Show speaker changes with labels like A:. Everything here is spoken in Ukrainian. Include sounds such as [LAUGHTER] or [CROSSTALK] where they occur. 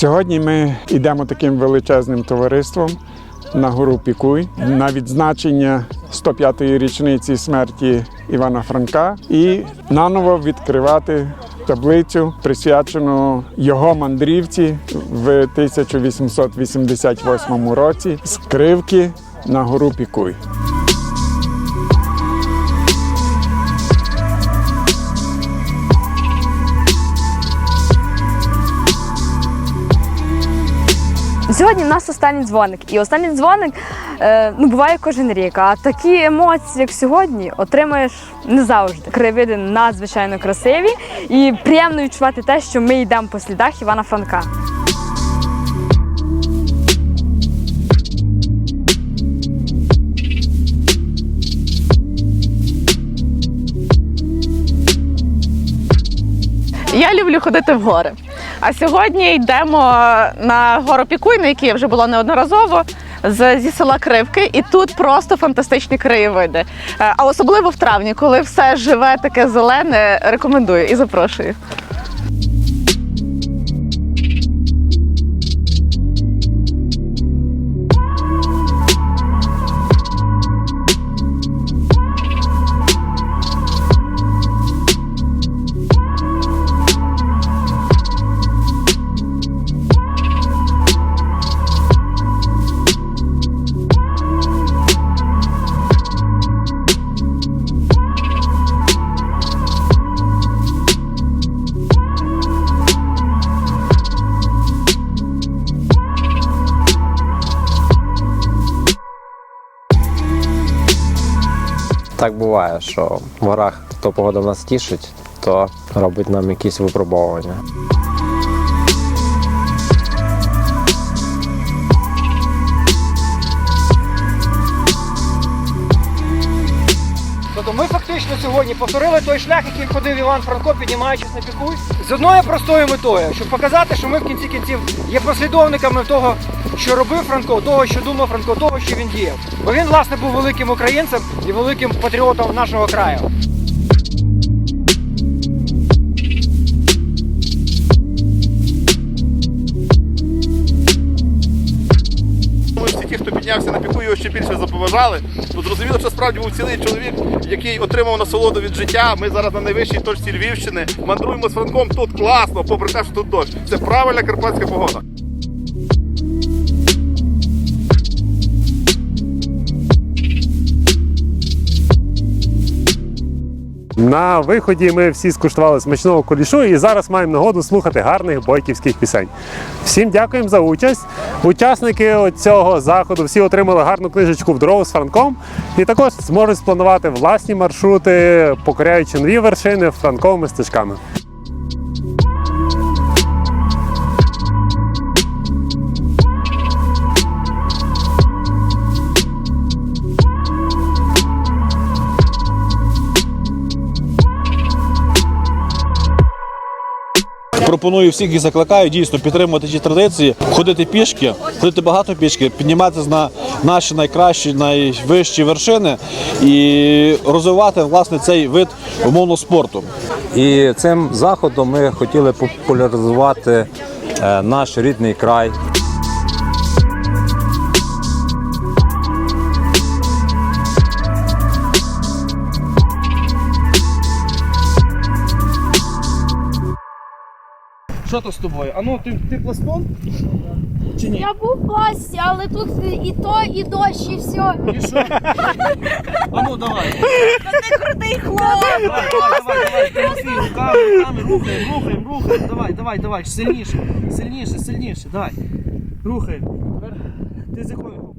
A: Сьогодні ми йдемо таким величезним товариством на гору Пікуй. На відзначення 105-ї річниці смерті Івана Франка. І наново відкривати таблицю, присвячену його мандрівці в 1888 році. З Кривки на гору Пікуй.
B: Сьогодні в нас останній дзвоник. І останній дзвоник е, ну, буває кожен рік. А такі емоції, як сьогодні, отримаєш не завжди. Краєвиди надзвичайно красиві і приємно відчувати те, що ми йдемо по слідах Івана Франка.
C: Я люблю ходити в гори. А сьогодні йдемо на гору Пікуй, на я вже була неодноразово. Зі села Кривки, і тут просто фантастичні краєвиди. Е, А особливо в травні, коли все живе, таке зелене, рекомендую і запрошую.
D: Так буває, що в горах то погода нас тішить, то робить нам якісь випробовування.
E: Сьогодні повторили той шлях, який ходив Іван Франко, піднімаючись на пікуй, з одною простою метою, щоб показати, що ми в кінці кінців є послідовниками того, що робив Франко, того, що думав Франко, того, що він діяв. Бо він, власне, був великим українцем і великим патріотом нашого краю.
F: Його ще більше заповажали. Тут зрозуміло, що справді був цілий чоловік, який отримав насолоду від життя. Ми зараз на найвищій точці Львівщини. Мандруємо з Франком тут класно, попри те, що тут дощ. Це правильна карпатська погода.
G: На виході ми всі скуштували смачного кулішу і зараз маємо нагоду слухати гарних бойківських пісень. Всім дякуємо за участь. Учасники цього заходу всі отримали гарну книжечку в дорогу з Франком і також зможуть спланувати власні маршрути, покоряючи нові вершини франковими стежками.
H: Пропоную всіх і закликаю дійсно підтримувати ті традиції, ходити пішки, ходити багато пішки, підніматися на наші найкращі, найвищі вершини і розвивати власне цей вид умовно спорту.
D: І цим заходом ми хотіли популяризувати е, наш рідний край.
E: Що то з тобою? А ну ти, ти пластун? Чи ні?
I: Я був в пласті, але тут і то, і дощ, і все.
E: І що? А ну давай. [LAUGHS]
C: Ти крутий хлоп!
E: Давай, давай, давай, давай, Тимофій, руками, руками, рухаємо, рухаємо, рухаємо. Давай, давай, давай, сильніше, сильніше, сильніше, давай. Рухаємо. Тепер Ти з якою?